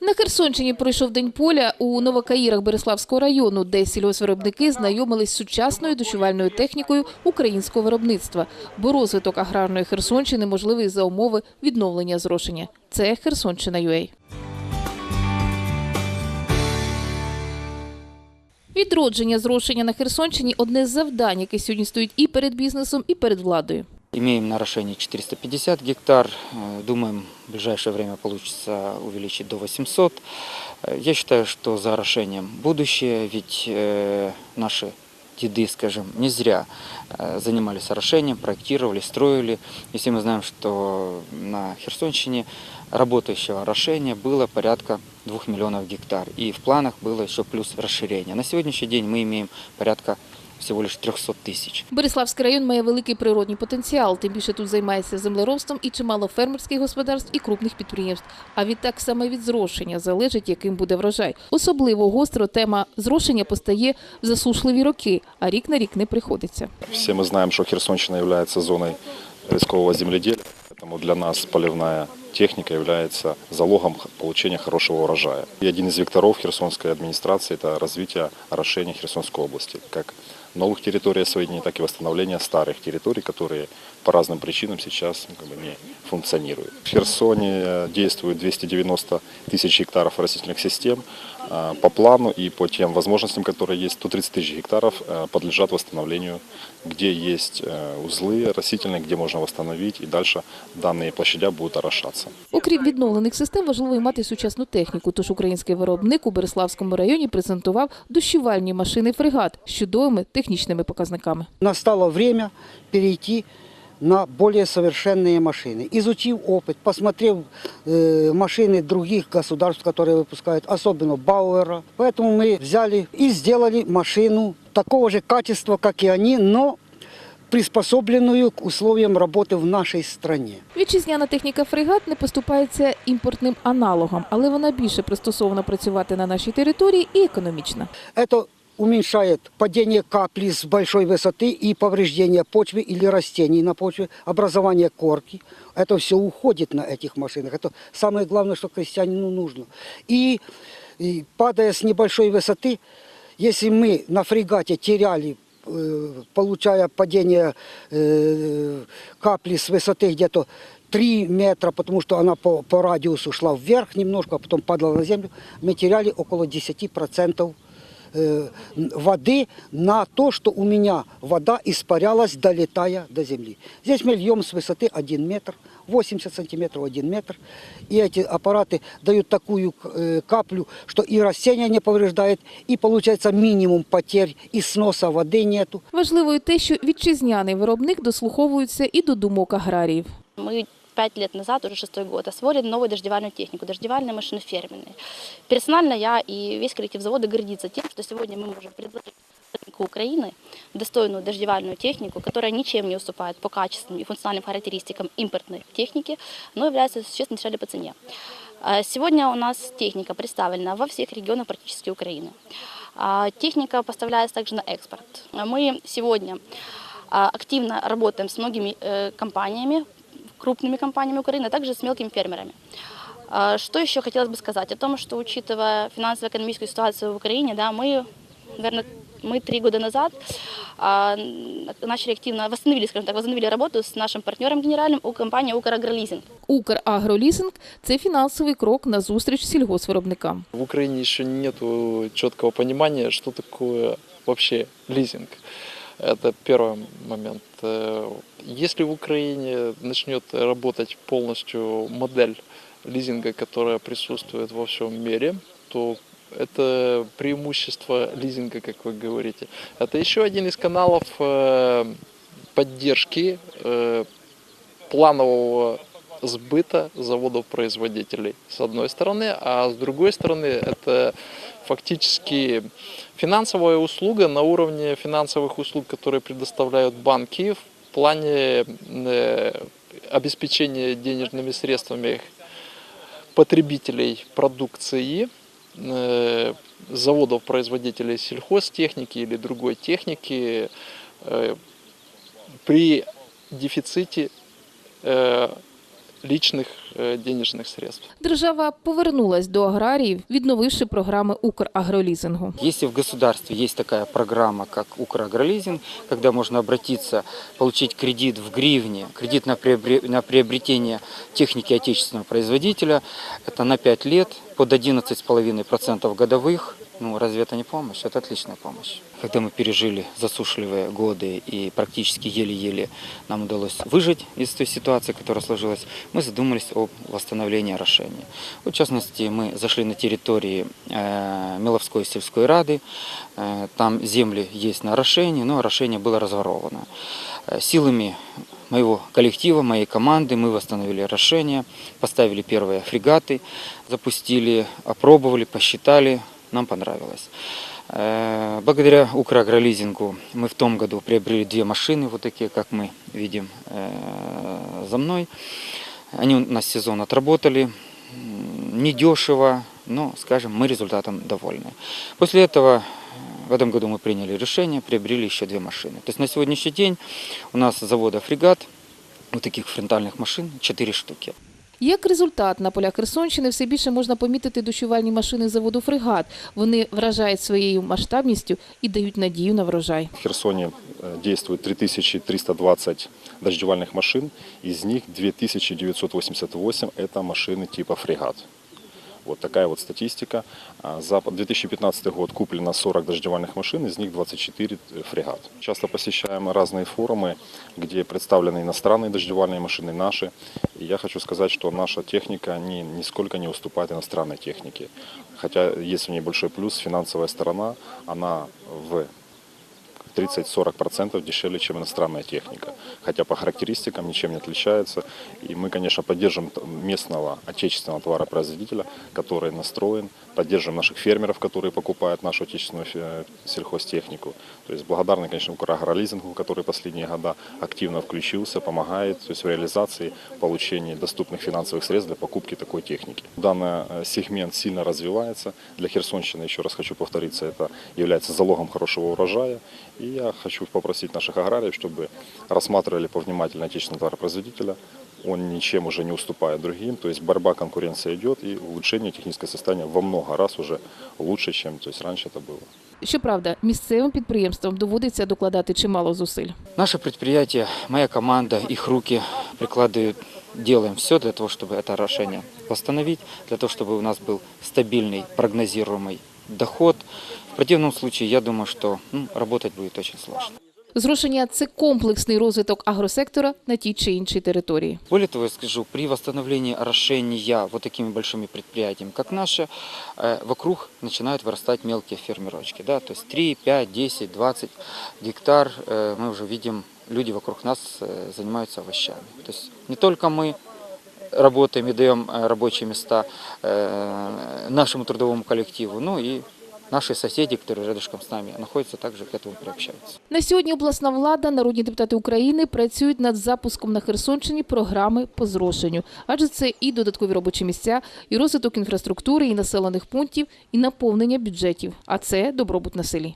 На Херсонщині пройшов день поля у Новокаїрах Береславського району, де сільгоспвиробники знайомились з сучасною дощувальною технікою українського виробництва, бо розвиток аграрної Херсонщини можливий за умови відновлення зрошення. Це Херсонщина UA. Відродження зрошення на Херсонщині одне з завдань, яке сьогодні стоїть і перед бізнесом, і перед владою. Имеем на орошении 450 гектар. Э, Думаем, в ближайшее время получится увеличить до 800. Э, Я считаю, что за орошением будущее, ведь э, наши деды, скажем, не зря занимались орошением, проектировали, строили. И все мы знаем, что на Херсонщине работающего орошения было порядка 2 миллионов гектар. И в планах было еще плюс расширение. На сегодняшний день мы имеем порядка всего лишь 300 тысяч. Береславський район має великий природній потенціал. Тим більше тут займається землеробством і чимало фермерських господарств і крупних підприємств. А відтак саме від зрошення залежить, яким буде врожай. Особливо гостро тема зрошення постає в засушливі роки, а рік на рік не приходиться. Все мы знаем, что Херсонщина является зоной рискового земледелия, поэтому для нас поливная техника является залогом х- получения хорошего урожая. И один из векторов херсонской администрации – это развитие орошения Херсонской области, как новых территорий освоения, так и восстановление старых территорий, которые по разным причинам сейчас ну, как бы, не функционируют. В Херсоне э, действует 290 тысяч гектаров растительных систем. Э, По плану и по тем возможностям, которые есть, 130 тысяч гектаров э, подлежат восстановлению, где есть э, узлы растительные, где можно восстановить, и дальше данные площадя будут орошаться. Окрім відновлених систем, важливо й мати сучасну техніку. Тож український виробник у Береславському районі презентував дощувальні машини фрегат з чудовими технічними показниками. Настало время перейти на более совершенные машины. Изучив опыт, посмотрев э, машины других государств, которые выпускают, особенно Бауэра. Поэтому мы взяли и сделали машину такого же качества, как и они, но приспособленную к условиям работы в нашей стране. Вітчизняна техніка фрегат не поступається імпортним аналогам, але вона більше пристосована працювати на нашій території і економічна. Это уменьшает падение капли с большой высоты и повреждение почвы или растений на почве, образование корки. Это все уходит на этих машинах. Это самое главное, что крестьянину нужно. И, и падая с небольшой высоты, если мы на фрегате теряли э, получая падение э, капли с высоты где-то 3 метра, потому что она по, по радиусу шла вверх немножко, а потом падала на землю, мы теряли около 10% э, Е, воды на то, что у меня вода испарялась, долетая до земли. Здесь мы льем с высоты 1 метр, 80 сантиметров 1 метр. И эти аппараты дают такую е, каплю, что и растения не повреждает, и получается минимум потерь, и сноса води нету. Важливо і те, що вітчизняний виробник дослуховується і до думок аграріїв. Ми 5 лет назад, уже шестой год, освоили новую дождевальную технику, дождевальные машины фермерные Персонально я и весь коллектив завода гордится тем, что сегодня мы можем предложить рынку Украины достойную дождевальную технику, которая ничем не уступает по качественным и функциональным характеристикам импортной техники, но является существенно дешевле по цене. А, сегодня у нас техника представлена во всех регионах практически Украины. А, техника поставляется также на экспорт. Мы сегодня а, активно работаем с многими э, компаниями крупными компаниями Украины, а также с мелкими фермерами. А, Что еще хотелось бы сказать? О том, что учитывая финансово-экономическую ситуацию в Украине, да, мы, наверное, мы три года назад а, начали активно, восстановили, скажем так, возобновили работу с нашим партнером генеральным у компании «Украгролизинг». Украгролізинг – це фінансовий крок на зустріч сільгосвиробникам. В Украине еще нет четкого понимания, что такое вообще лизинг. Это первый момент. Э, Если в Украине начнет работать полностью модель лизинга, которая присутствует во всем мире, то это преимущество лизинга, как вы говорите. Это еще один из каналов э, поддержки э, планового сбыта заводов-производителей, с одной стороны, а с другой стороны это фактически финансовая услуга на уровне финансовых услуг, которые предоставляют банки в плане э, обеспечения денежными средствами потребителей продукции, э, заводов-производителей сельхозтехники или другой техники э, при дефиците личных э, денежных средств. Держава повернулась до аграріїв, відновивши програми Украгролізингу. Если в государстве есть такая программа, как Украгролизинг, когда можно обратиться, получить кредит в гривне, кредит на, приобре- на приобретение техники отечественного производителя, это на 5 лет под 11,5% годовых, ну разве это не помощь? Это отличная помощь. Когда мы пережили засушливые годы и практически еле-еле нам удалось выжить из той ситуации, которая сложилась, мы задумались об восстановлении орошения. В частности, мы зашли на территории э, Меловской сельской рады, Э, там земли есть на орошении, но орошение было разворовано. Э, Силами моего коллектива, моей команды мы восстановили орошение, поставили первые фрегаты, запустили, опробовали, посчитали, нам понравилось. Благодаря Украгролизингу мы в том году приобрели две машины, вот такие, как мы видим за мной. Они у нас сезон отработали, недешево, но, скажем, мы результатом довольны. После этого э, в этом году мы приняли решение, приобрели еще две машины. То есть на сегодняшний день у нас завода «Фрегат» вот таких фронтальных машин 4 штуки. Як результат, на полях Херсонщини все більше можна помітити дощувальні машини заводу «Фрегат». Вони вражають своєю масштабністю і дають надію на врожай. В Херсоне э, действует 3320 дождевальных машин, из них 2988 это машины типа фрегат. Вот такая вот статистика. А За 2015 год куплено 40 дождевальных машин, из них 24 фрегат. Часто посещаем разные форумы, где представлены иностранные дождевальные машины, наши. И я хочу сказать, что наша техника не, нисколько не уступает иностранной технике. Хотя есть в ней большой плюс, финансовая сторона, она в 30-40% дешевле, чем иностранная техника. Хотя по характеристикам ничем не отличается. И мы, конечно, поддержим местного отечественного товаропроизводителя, который настроен, поддержим наших фермеров, которые покупают нашу отечественную сельхозтехнику. То есть благодарны, конечно, Украгролизингу, который последние года активно включился, помогает то есть, в реализации получения доступных финансовых средств для покупки такой техники. Данный э, сегмент сильно развивается. Для Херсонщины, еще раз хочу повториться, это является залогом хорошего урожая. И я хочу попросить наших аграриев, чтобы рассматривали повнимательно отечественного товаропроизводителя. Он ничем уже не уступает другим. То есть борьба, конкуренция идет, и улучшение технического состояния во много раз уже лучше, чем то есть, раньше это было. Щоправда, місцевим підприємствам доводиться докладати чимало зусиль. Наше предприятие, моя команда, их руки прикладывают, делаем все для того, чтобы это орошение восстановить, для того, чтобы у нас был стабильный, прогнозируемый доход. В противном случае, я думаю, что ну, работать будет очень сложно. Зрошення – це комплексний розвиток агросектора на тій чи іншій території. Более того, я скажу, при восстановлении орошения вот такими большими предприятиями, как наше, э, вокруг начинают вырастать мелкие фермерочки. Да? То есть 3, 5, 10, 20 гектар э, мы уже видим, люди вокруг нас э, занимаются овощами. То есть не только мы работаем и даем э, рабочие места э, нашему трудовому коллективу, но и наши соседи, которые рядышком с нами находятся, также к этому приобщаются. На сьогодні обласна влада, народні депутати України працюють над запуском на Херсонщині програми по зрошенню. Адже це і додаткові робочі місця, і розвиток інфраструктури, і населених пунктів, і наповнення бюджетів. А це добробут на селі.